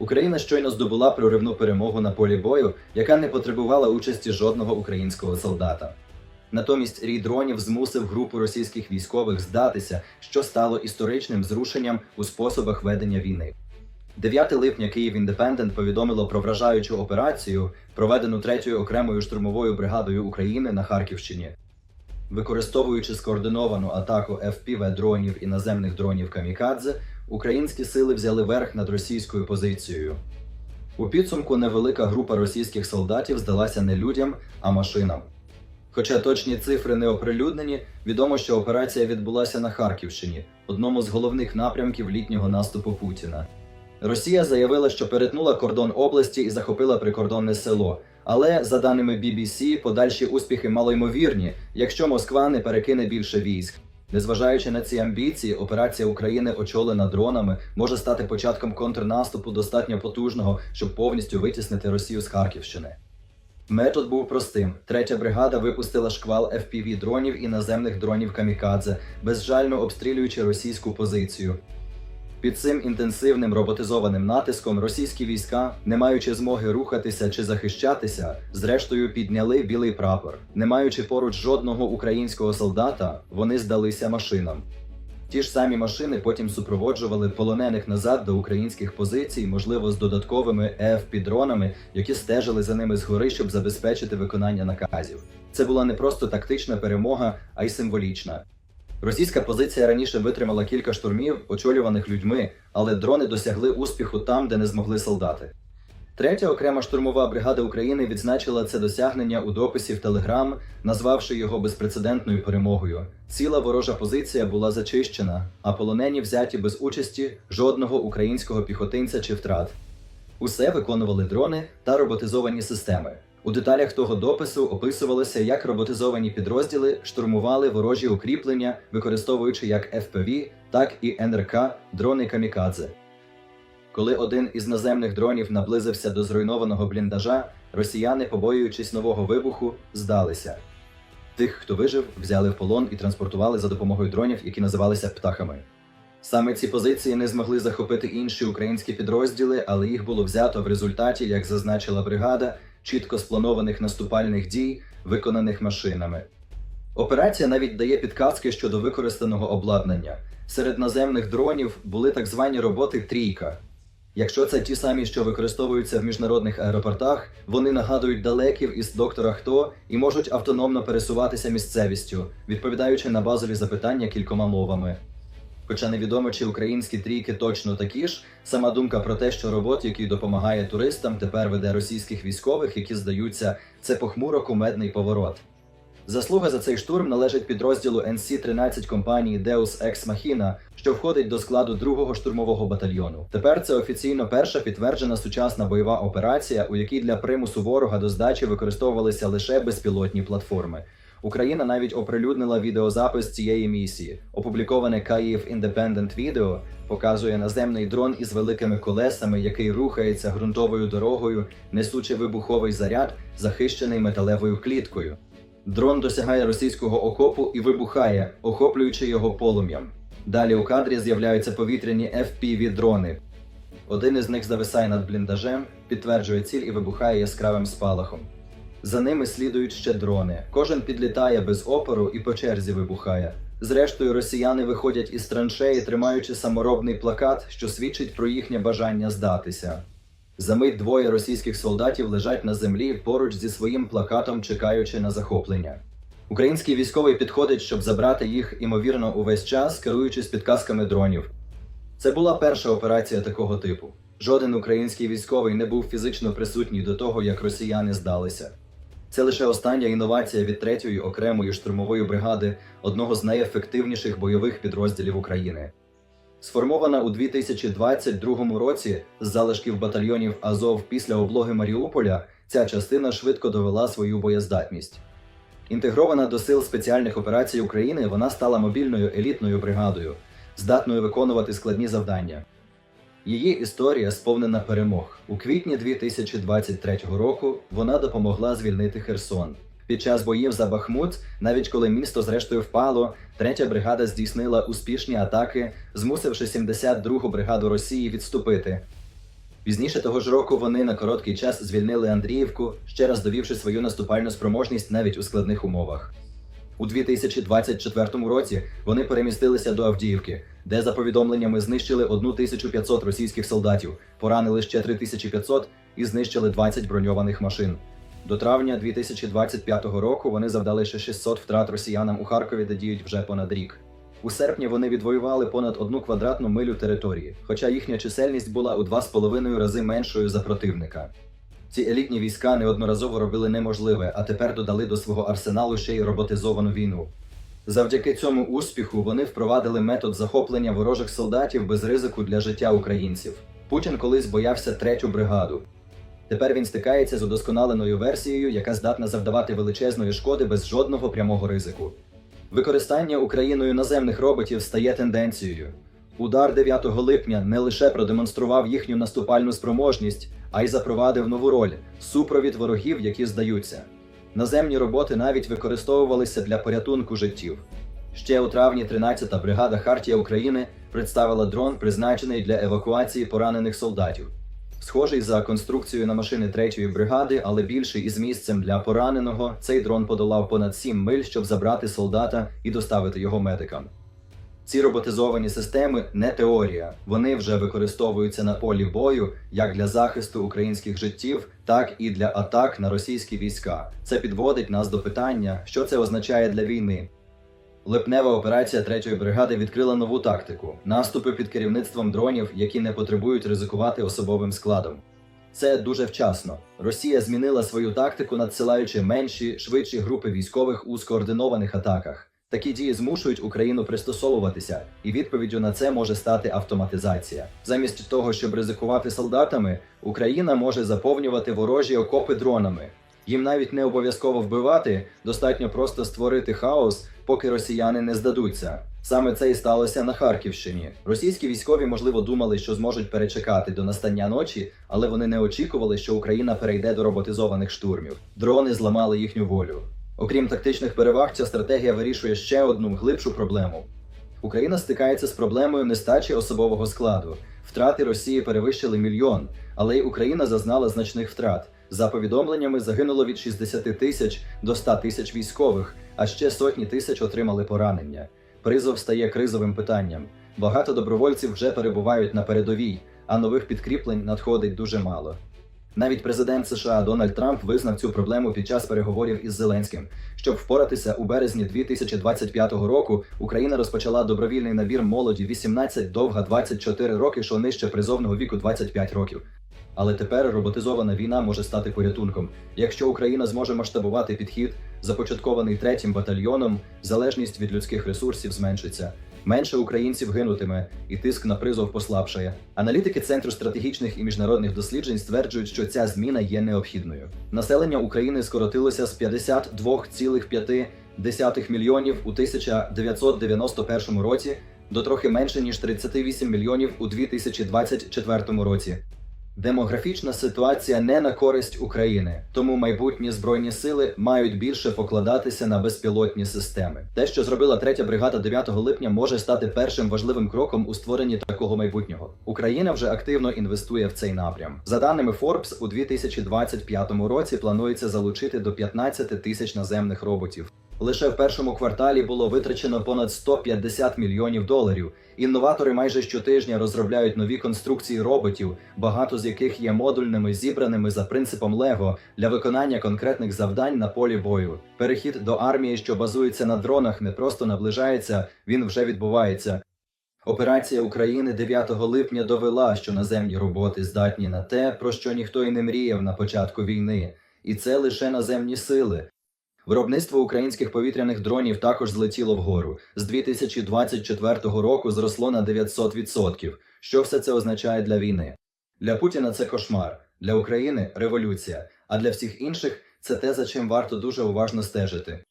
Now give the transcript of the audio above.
Україна щойно здобула проривну перемогу на полі бою, яка не потребувала участі жодного українського солдата. Натомість рій дронів змусив групу російських військових здатися, що стало історичним зрушенням у способах ведення війни. 9 липня Київ Індепендент повідомило про вражаючу операцію, проведену 3-ю окремою штурмовою бригадою України на Харківщині. Використовуючи скоординовану атаку FPV дронів і наземних дронів Камікадзе, українські сили взяли верх над російською позицією. У підсумку невелика група російських солдатів здалася не людям, а машинам. Хоча точні цифри не оприлюднені, відомо, що операція відбулася на Харківщині, одному з головних напрямків літнього наступу Путіна. Росія заявила, що перетнула кордон області і захопила прикордонне село. Але, за даними BBC, подальші успіхи малоймовірні, якщо Москва не перекине більше військ. Незважаючи на ці амбіції, операція України, очолена дронами, може стати початком контрнаступу достатньо потужного, щоб повністю витіснити Росію з Харківщини. Метод був простим: третя бригада випустила шквал FPV дронів і наземних дронів камікадзе, безжально обстрілюючи російську позицію. Під цим інтенсивним роботизованим натиском російські війська, не маючи змоги рухатися чи захищатися, зрештою підняли білий прапор. Не маючи поруч жодного українського солдата, вони здалися машинам. Ті ж самі машини потім супроводжували полонених назад до українських позицій, можливо, з додатковими ЕФП-дронами, які стежили за ними згори, щоб забезпечити виконання наказів. Це була не просто тактична перемога, а й символічна. Російська позиція раніше витримала кілька штурмів, очолюваних людьми, але дрони досягли успіху там, де не змогли солдати. Третя окрема штурмова бригада України відзначила це досягнення у дописі в Телеграм, назвавши його безпрецедентною перемогою. Ціла ворожа позиція була зачищена, а полонені взяті без участі жодного українського піхотинця чи втрат. Усе виконували дрони та роботизовані системи. У деталях того допису описувалося, як роботизовані підрозділи штурмували ворожі укріплення, використовуючи як FPV, так і НРК дрони камікадзе. Коли один із наземних дронів наблизився до зруйнованого бліндажа, росіяни, побоюючись нового вибуху, здалися. Тих, хто вижив, взяли в полон і транспортували за допомогою дронів, які називалися птахами. Саме ці позиції не змогли захопити інші українські підрозділи, але їх було взято в результаті, як зазначила бригада, чітко спланованих наступальних дій, виконаних машинами. Операція навіть дає підказки щодо використаного обладнання. Серед наземних дронів були так звані роботи трійка. Якщо це ті самі, що використовуються в міжнародних аеропортах, вони нагадують далеків із доктора Хто і можуть автономно пересуватися місцевістю, відповідаючи на базові запитання кількома мовами. Хоча невідомо, чи українські трійки точно такі ж, сама думка про те, що робот, який допомагає туристам, тепер веде російських військових, які здаються, це похмуро кумедний поворот. Заслуга за цей штурм належить підрозділу NC-13 компанії Deus Ex Machina, що входить до складу другого штурмового батальйону. Тепер це офіційно перша підтверджена сучасна бойова операція, у якій для примусу ворога до здачі використовувалися лише безпілотні платформи. Україна навіть оприлюднила відеозапис цієї місії. Опубліковане Київ Independent відео показує наземний дрон із великими колесами, який рухається ґрунтовою дорогою, несучи вибуховий заряд, захищений металевою кліткою. Дрон досягає російського окопу і вибухає, охоплюючи його полум'ям. Далі у кадрі з'являються повітряні FPV-дрони. Один із них зависає над бліндажем, підтверджує ціль і вибухає яскравим спалахом. За ними слідують ще дрони. Кожен підлітає без опору і по черзі вибухає. Зрештою, росіяни виходять із траншеї, тримаючи саморобний плакат, що свідчить про їхнє бажання здатися. Замить двоє російських солдатів лежать на землі поруч зі своїм плакатом, чекаючи на захоплення. Український військовий підходить, щоб забрати їх, імовірно, увесь час, керуючись підказками дронів. Це була перша операція такого типу. Жоден український військовий не був фізично присутній до того, як росіяни здалися. Це лише остання інновація від третьої окремої штурмової бригади, одного з найефективніших бойових підрозділів України. Сформована у 2022 році з залишків батальйонів Азов після облоги Маріуполя, ця частина швидко довела свою боєздатність. Інтегрована до сил спеціальних операцій України, вона стала мобільною елітною бригадою, здатною виконувати складні завдання. Її історія сповнена перемог. У квітні 2023 року вона допомогла звільнити Херсон. Під час боїв за Бахмут, навіть коли місто зрештою впало, третя бригада здійснила успішні атаки, змусивши 72-гу бригаду Росії відступити. Пізніше того ж року вони на короткий час звільнили Андріївку, ще раз довівши свою наступальну спроможність навіть у складних умовах. У 2024 році вони перемістилися до Авдіївки, де за повідомленнями знищили 1500 російських солдатів, поранили ще 3500 і знищили 20 броньованих машин. До травня 2025 року вони завдали ще 600 втрат росіянам у Харкові, де діють вже понад рік. У серпні вони відвоювали понад одну квадратну милю території, хоча їхня чисельність була у 2,5 рази меншою за противника. Ці елітні війська неодноразово робили неможливе, а тепер додали до свого арсеналу ще й роботизовану війну. Завдяки цьому успіху вони впровадили метод захоплення ворожих солдатів без ризику для життя українців. Путін колись боявся третю бригаду. Тепер він стикається з удосконаленою версією, яка здатна завдавати величезної шкоди без жодного прямого ризику. Використання Україною наземних роботів стає тенденцією. Удар 9 липня не лише продемонстрував їхню наступальну спроможність, а й запровадив нову роль супровід ворогів, які здаються. Наземні роботи навіть використовувалися для порятунку життів. Ще у травні 13-та бригада Хартія України представила дрон, призначений для евакуації поранених солдатів. Схожий за конструкцією на машини 3-ї бригади, але більший із місцем для пораненого, цей дрон подолав понад 7 миль, щоб забрати солдата і доставити його медикам. Ці роботизовані системи не теорія, вони вже використовуються на полі бою як для захисту українських життів, так і для атак на російські війська. Це підводить нас до питання, що це означає для війни. Липнева операція 3-ї бригади відкрила нову тактику наступи під керівництвом дронів, які не потребують ризикувати особовим складом. Це дуже вчасно. Росія змінила свою тактику, надсилаючи менші, швидші групи військових у скоординованих атаках. Такі дії змушують Україну пристосовуватися, і відповіддю на це може стати автоматизація. Замість того, щоб ризикувати солдатами, Україна може заповнювати ворожі окопи дронами. Їм навіть не обов'язково вбивати, достатньо просто створити хаос, поки росіяни не здадуться. Саме це і сталося на Харківщині. Російські військові, можливо, думали, що зможуть перечекати до настання ночі, але вони не очікували, що Україна перейде до роботизованих штурмів. Дрони зламали їхню волю. Окрім тактичних переваг, ця стратегія вирішує ще одну глибшу проблему. Україна стикається з проблемою нестачі особового складу. Втрати Росії перевищили мільйон, але й Україна зазнала значних втрат. За повідомленнями загинуло від 60 тисяч до 100 тисяч військових, а ще сотні тисяч отримали поранення. Призов стає кризовим питанням. Багато добровольців вже перебувають на передовій, а нових підкріплень надходить дуже мало. Навіть президент США Дональд Трамп визнав цю проблему під час переговорів із Зеленським. Щоб впоратися у березні 2025 року, Україна розпочала добровільний набір молоді 18 довга 24 роки, що нижче призовного віку 25 років. Але тепер роботизована війна може стати порятунком. Якщо Україна зможе масштабувати підхід, започаткований третім батальйоном, залежність від людських ресурсів зменшиться. Менше українців гинутиме, і тиск на призов послабшає. Аналітики Центру стратегічних і міжнародних досліджень стверджують, що ця зміна є необхідною. Населення України скоротилося з 52,5 мільйонів у 1991 році до трохи менше ніж 38 мільйонів у 2024 році. Демографічна ситуація не на користь України, тому майбутні збройні сили мають більше покладатися на безпілотні системи. Те, що зробила третя бригада 9 липня, може стати першим важливим кроком у створенні такого майбутнього. Україна вже активно інвестує в цей напрям. За даними Forbes, у 2025 році планується залучити до 15 тисяч наземних роботів. Лише в першому кварталі було витрачено понад 150 мільйонів доларів. Інноватори майже щотижня розробляють нові конструкції роботів, багато з яких є модульними, зібраними за принципом Лего для виконання конкретних завдань на полі бою. Перехід до армії, що базується на дронах, не просто наближається, він вже відбувається. Операція України 9 липня довела, що наземні роботи здатні на те, про що ніхто й не мріяв на початку війни, і це лише наземні сили. Виробництво українських повітряних дронів також злетіло вгору. З 2024 року зросло на 900%. Що все це означає для війни? Для Путіна це кошмар, для України революція, а для всіх інших це те, за чим варто дуже уважно стежити.